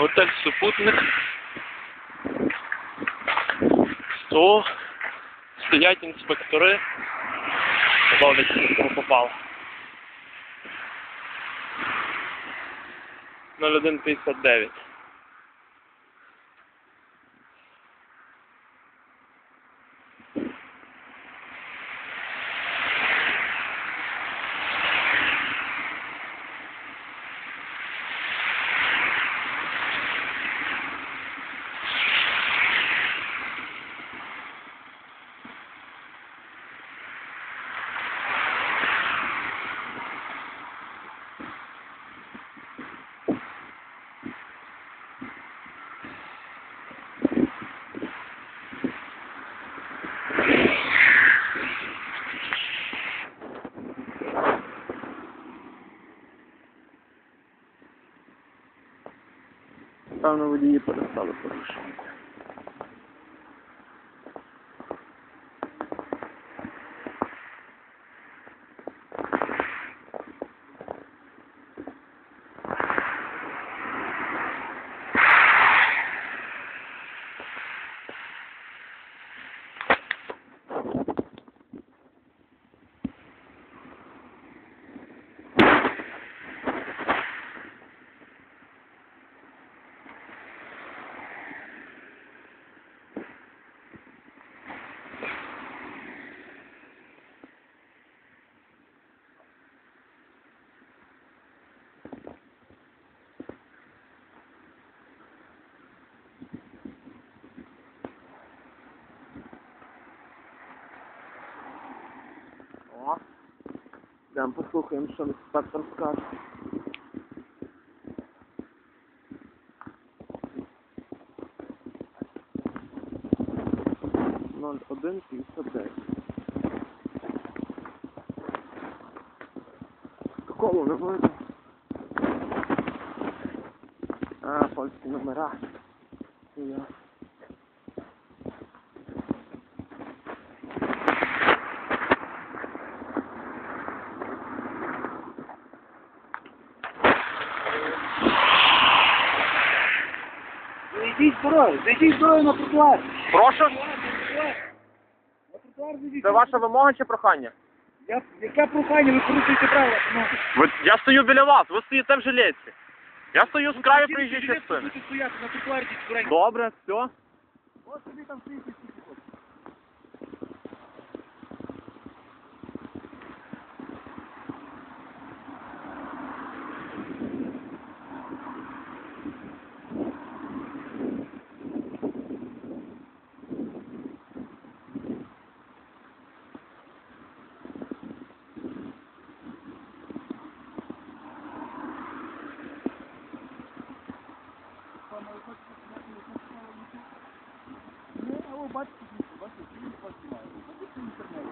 Готель Супутник. 100. Стоять інспектори. Ловлять, кого попало. 0159. Певно, водії перестали порушувати. Йдемо послухаємо, що інспектор скаже. Ноль один п'ятдесят дев'ять. Коло не видно. А, польські номера. Я. Зброю, зайдіть зброю на тротуар. Прошу? На тротуар зайдіть. Це ваша вимога чи прохання? Я, яке прохання, ви порушуєте правила. Ну, Ви, я стою біля вас, ви стоїте в жилетці. Я стою з краю які частини. будете стояти на тротуарі, скоренько. Добре, все. Ось собі там стоїть і скільки хочете. А ви бачите, бачите, фільм знімає. Ходіть в інтернет.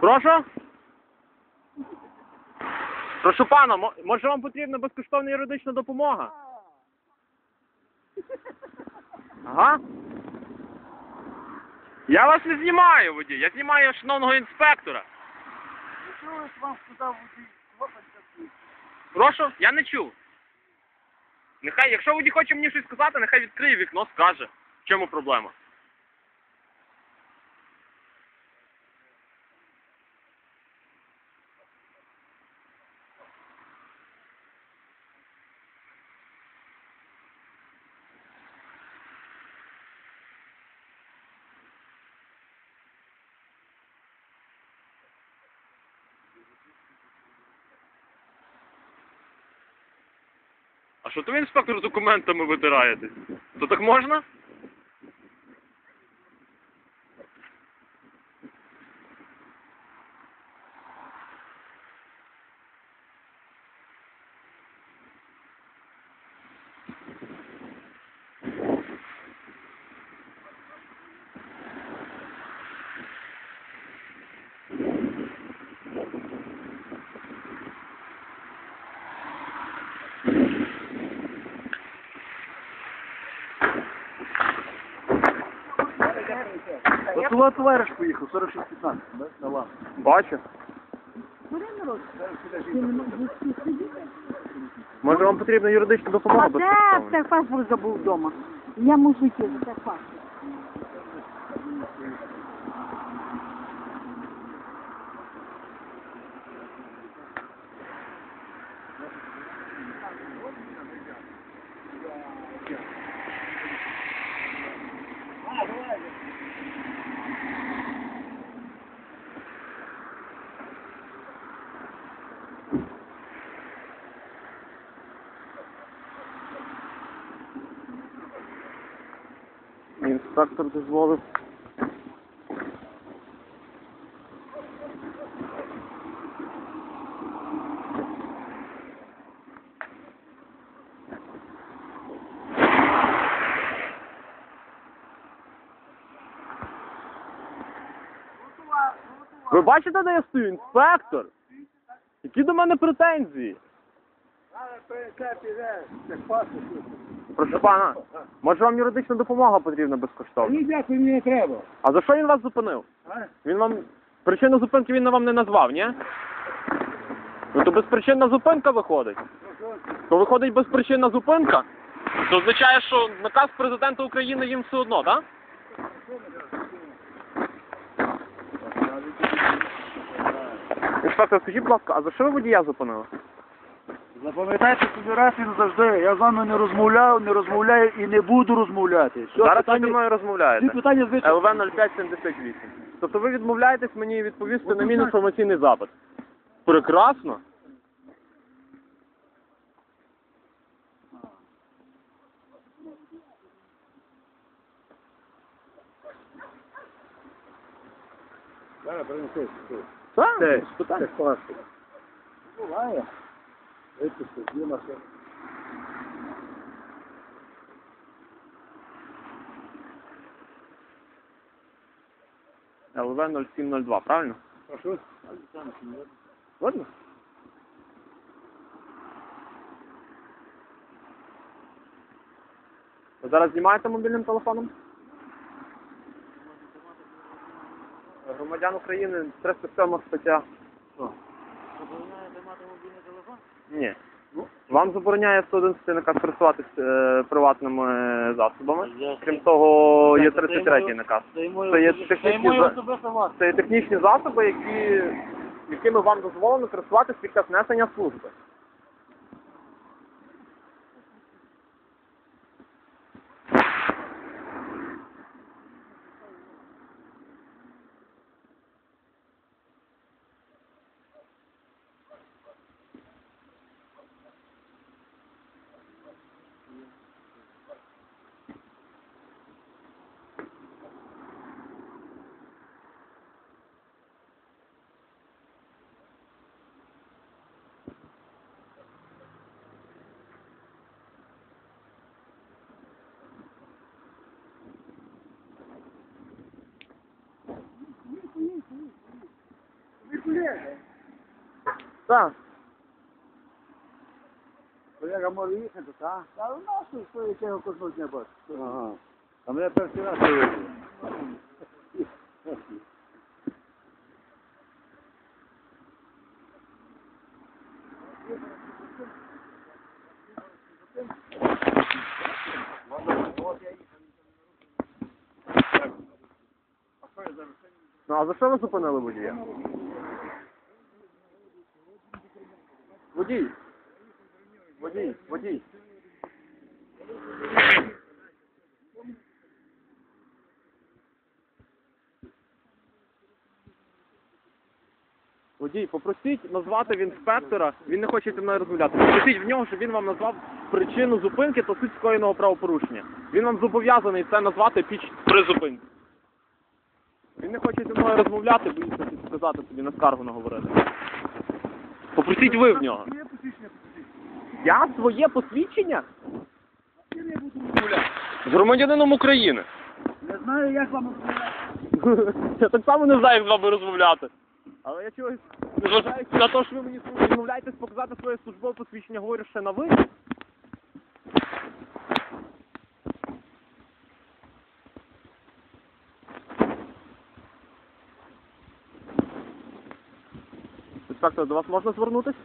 Прошу? Прошу пана, мо- може вам потрібна безкоштовна юридична допомога? Ага. Я вас не знімаю, водій, я знімаю шановного інспектора. Що ж вам сказав водій? Хлопець. Прошу, я не чув. Нехай, якщо водій хоче мені щось сказати, нехай відкриє вікно, скаже. В чому проблема? А що то ви інспектор з документами витираєтесь? То так можна? От туди товариш поїхав, 46-15, да? На лавку. Бачу. Може вам потрібна юридична допомога А де безкоштовна? цей паспорт забув вдома? Я мушу йти за цей паспорт. Інспектор дозволив. Ви бачите, де я стою? Інспектор? Які до мене претензії? Прошу пана, може вам юридична допомога потрібна безкоштовно? Ні, дякую, мені не треба. А за що він вас зупинив? А? Він вам. Причину зупинки він вам не назвав, ні? Ну то безпричинна зупинка виходить. То виходить безпричинна зупинка. Це означає, що наказ президента України їм все одно, так? Інспектор, скажіть, будь ласка, а за що ви водія зупинили? Запам'ятайте собі раз і назавжди. Я з вами не розмовляв, не розмовляю і не буду розмовляти. Все, Зараз ви питання, зі мною всі розмовляєте. питання звичайно. ЛВ 0578. Тобто ви відмовляєтесь мені відповісти на мій інформаційний запит. Прекрасно. Зараз принеси. Так, класно. Буває. Випусти, дві машини. ЛВ 0702, правильно? Прошу. Ладно? Ви зараз знімаєте мобільним телефоном? Громадян України 307 стаття. Ні. Ну? Вам забороняє 111 наказ користуватися е, приватними засобами. засобами. Крім того, є 33 наказ. Це є технічні, за- це є технічні засоби, які, якими вам дозволено користуватися під час несення служби. Так. Колега може їхати, так? Та у нас що якого кожного дня бачу. Ага. А мене перший раз вивезли. Ну а за що ви зупинили водія? Водій. Водій, водій. Водій, попросіть назвати в інспектора, він не хоче зі мною розмовляти. Попросіть в нього, щоб він вам назвав причину зупинки та суть скоєного правопорушення. Він вам зобов'язаний це назвати під при зупинці. Він не хоче зі мною розмовляти, боїться сказати собі на скаргу наговорити. Попросіть ви в нього. Я своє посвідчення? З громадянином України. Не знаю, як вам розмовляти. Я так само не знаю, як з вами розмовляти. Але я чогось на те, що ви мені розмовляєтесь, показати своє службове посвідчення, говорю ще на ви. Інспектор, до вас можна звернутися?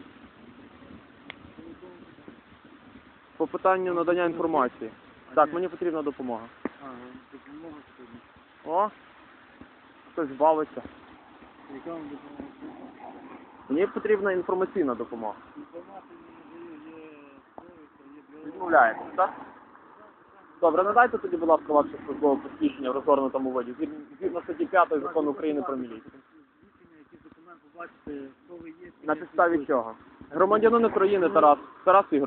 По питанню надання інформації. Так, мені потрібна допомога. Ага, допомога сьогодні. О, хтось бавиться. Яка вам допомога? Мені потрібна інформаційна допомога. Є біологія. Відмовляєте, так? Добре, надайте тоді, будь ласка, ваше службове посвідчення в розгорнутому виді. Згідно статті 5 закону України про міліцію. Якийсь хто ви є. На підставі чого? Громадянин України Тарас. Тарас Ігор.